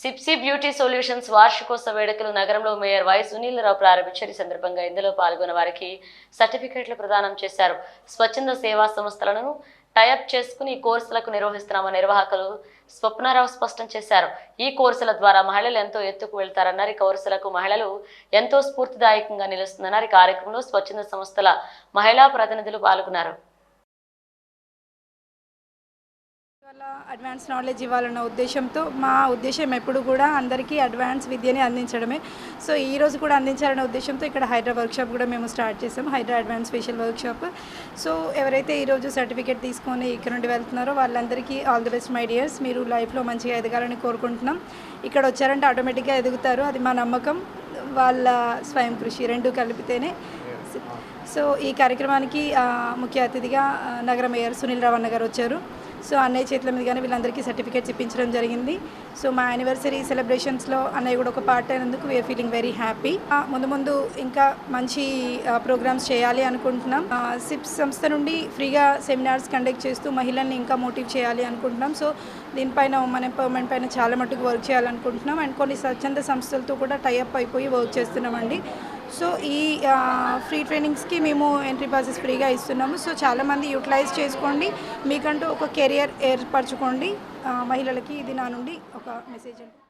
సిప్సీ beauty solutions వార్షికోత్సవ వేడుకలు నగరంలో మేయర్ వై సునీలరావు ప్రారంభించారు. ఈ సందర్భంగా ఇందులో పాల్గొన్న వారికి సర్టిఫికెట్లు ప్రదానం చేశారు. స్వచ్ఛంద సేవా సంస్థలను టైప్ చేసుకుని ఈ కోర్సులకు నిర్వహిస్తున్నామని నిర్వాహకులు స్వప్నారావు స్పష్టం చేశారు. ఈ కోర్సుల ద్వారా మహిళలు ఎంతో ఎత్తుకు వెళ్తారన్నారు. ఈ కోర్సులకు మహిళలు ఎంతో స్ఫూర్తిదాయకంగా నిలుస్తుందన్నారు ఈ కార్యక్రమంలో స్వచ్ఛంద సంస్థల మహిళా ప్రతినిధులు పాల్గొన్నారు. వల్ల అడ్వాన్స్ నాలెడ్జ్ ఇవ్వాలన్న ఉద్దేశంతో మా ఉద్దేశం ఎప్పుడు కూడా అందరికీ అడ్వాన్స్ విద్యని అందించడమే. సో ఈ రోజు కూడా అందించాలనే ఉద్దేశంతో ఇక్కడ హైడ్రా వర్క్షాప్ కూడా మేము స్టార్ట్ చేసాం hydra advance facial workshop so ఎవరైతే ఈరోజు సర్టిఫికేట్ తీసుకొని ఇక్కడ నుండి వెళ్తున్నారో వాళ్ళందరికీ all the best my dears మీరు లైఫ్లో మంచిగా ఎదగాలని కోరుకుంటున్నాం. ఇక్కడ వచ్చారంటే ఆటోమేటిక్గా ఎదుగుతారు. అది మా నమ్మకం. వాళ్ళ స్వయం కృషి రెండు కలిపితేనే. సో ఈ కార్యక్రమానికి ముఖ్య అతిథిగా నగర మేయర్ సునీల్ రావన్న గారు వచ్చారు. సో అన్నయ్య చేతుల మీదుగానే వీళ్ళందరికీ సర్టిఫికేట్స్ ఇప్పించడం జరిగింది. సో మా యానివర్సరీ సెలబ్రేషన్స్లో అన్నయ్య కూడా ఒక పార్ట్ అయినందుకు వీఆర్ ఫీలింగ్ వెరీ హ్యాపీ ముందు ముందు ఇంకా మంచి ప్రోగ్రామ్స్ చేయాలి అనుకుంటున్నాం. సిప్స్ సంస్థ నుండి ఫ్రీగా సెమినార్స్ కండక్ట్ చేస్తూ మహిళల్ని ఇంకా మోటివ్ చేయాలి అనుకుంటున్నాం. సో దీనిపైన ఉమెన్ ఎంపవర్మెంట్ పైన చాలా మటుకు వర్క్ చేయాలనుకుంటున్నాం. అండ్ కొన్ని స్వచ్ఛంద సంస్థలతో కూడా టైఅప్ అయిపోయి వర్క్ చేస్తున్నామండి. సో ఈ ఫ్రీ ట్రైనింగ్స్కి మేము ఎంట్రీ పాసెస్ ఫ్రీగా ఇస్తున్నాము. సో చాలామంది యూటిలైజ్ చేసుకోండి. మీకంటూ ఒక కెరియర్ ఏర్పరచుకోండి. మహిళలకి ఇది నా నుండి ఒక మెసేజ్ అండి.